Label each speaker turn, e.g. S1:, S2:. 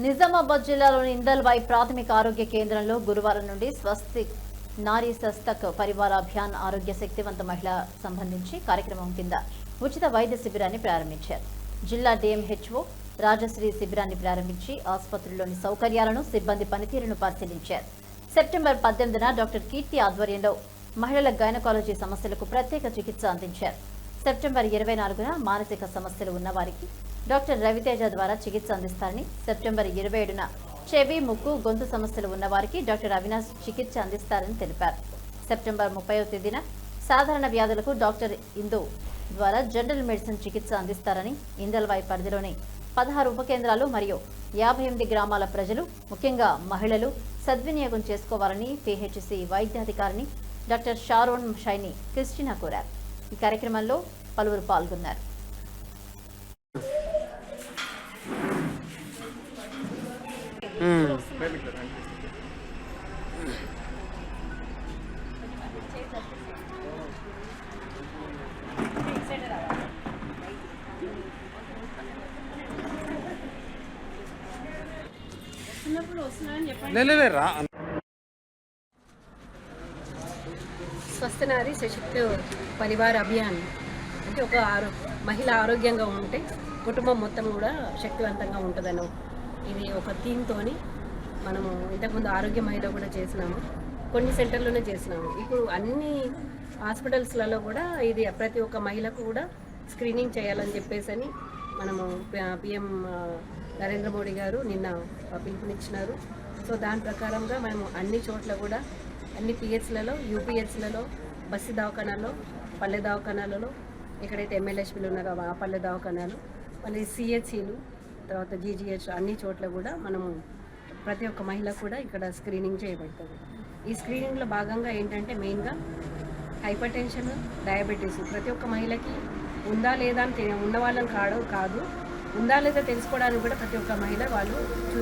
S1: నిజామాబాద్ జిల్లాలోని ఇందల్వాయి ప్రాథమిక ఆరోగ్య కేంద్రంలో గురువారం నుండి స్వస్తి నారీ సస్తక్ పరివార అభియాన్ ఆరోగ్య శక్తివంత మహిళ సంబంధించి కార్యక్రమం కింద ఉచిత వైద్య శిబిరాన్ని ప్రారంభించారు. జిల్లా డిఎంహెచ్ఓ రాజశ్రీ శిబిరాన్ని ప్రారంభించి ఆసుపత్రిలోని సౌకర్యాలను సిబ్బంది పనితీరును పరిశీలించారు. సెప్టెంబర్ పద్దెనిమిదిన డాక్టర్ కీర్తి ఆధ్వర్యంలో మహిళల గైనకాలజీ సమస్యలకు ప్రత్యేక చికిత్స అందించారు. సెప్టెంబర్ ఇరవై నాలుగున మానసిక సమస్యలు ఉన్నవారికి డాక్టర్ రవితేజ ద్వారా చికిత్స అందిస్తారని సెప్టెంబర్ ఇరవై ఏడున చెవి ముక్కు గొంతు సమస్యలు ఉన్నవారికి డాక్టర్ అవినాష్ చికిత్స అందిస్తారని తెలిపారు. సెప్టెంబర్ ముప్పైవ తేదీన సాధారణ వ్యాధులకు డాక్టర్ ఇందు ద్వారా జనరల్ మెడిసిన్ చికిత్స అందిస్తారని ఇందల్వాయి పరిధిలోని పదహారు ఉప కేంద్రాలు మరియు యాభై ఎనిమిది గ్రామాల ప్రజలు ముఖ్యంగా మహిళలు సద్వినియోగం చేసుకోవాలని పిహెచ్సి వైద్యాధికారిని డాక్టర్ షారోన్ షైని క్రిస్టినా కోరారు. ఈ కార్యక్రమంలో పలువురు పాల్గొన్నారు.
S2: లే రా.
S3: స్వస్థ నారీ సశక్తి పరివార అభియాన్. అంటే ఒక ఆరో మహిళ ఆరోగ్యంగా ఉంటే కుటుంబం మొత్తం కూడా శక్తివంతంగా ఉంటుందని ఇది ఒక థీమ్తోని మనము ఇంతకుముందు ఆరోగ్య మహిళ కూడా చేసినాము. కొన్ని సెంటర్లోనే చేసినాము. ఇప్పుడు అన్ని హాస్పిటల్స్లలో కూడా ఇది ప్రతి ఒక్క మహిళకు కూడా స్క్రీనింగ్ చేయాలని చెప్పేసి అని మనము పిఎం నరేంద్ర మోడీ గారు నిన్న పిలుపునిచ్చినారు. సో దాని ప్రకారంగా మేము అన్ని చోట్ల కూడా అన్ని పిహెచ్లలో యూపీహెచ్లలో బస్సు దవాఖానాల్లో పల్లె దవాఖానాలలో ఎక్కడైతే ఎమ్మెల్యేస్పీలు ఉన్నారో ఆ పల్లె దవాఖానాలు మళ్ళీ సిహెచ్సిలు తర్వాత జీజీహెచ్ అన్ని చోట్ల కూడా మనము ప్రతి ఒక్క మహిళ కూడా ఇక్కడ స్క్రీనింగ్ చేయబడుతుంది. ఈ స్క్రీనింగ్లో భాగంగా ఏంటంటే మెయిన్గా హైపర్ టెన్షన్ డయాబెటీస్ ప్రతి ఒక్క మహిళకి ఉందా లేదా అని తె- ఉన్న వాళ్ళని కాదు ఉందా లేదా తెలుసుకోవడానికి కూడా ప్రతి ఒక్క మహిళ వాళ్ళు చూ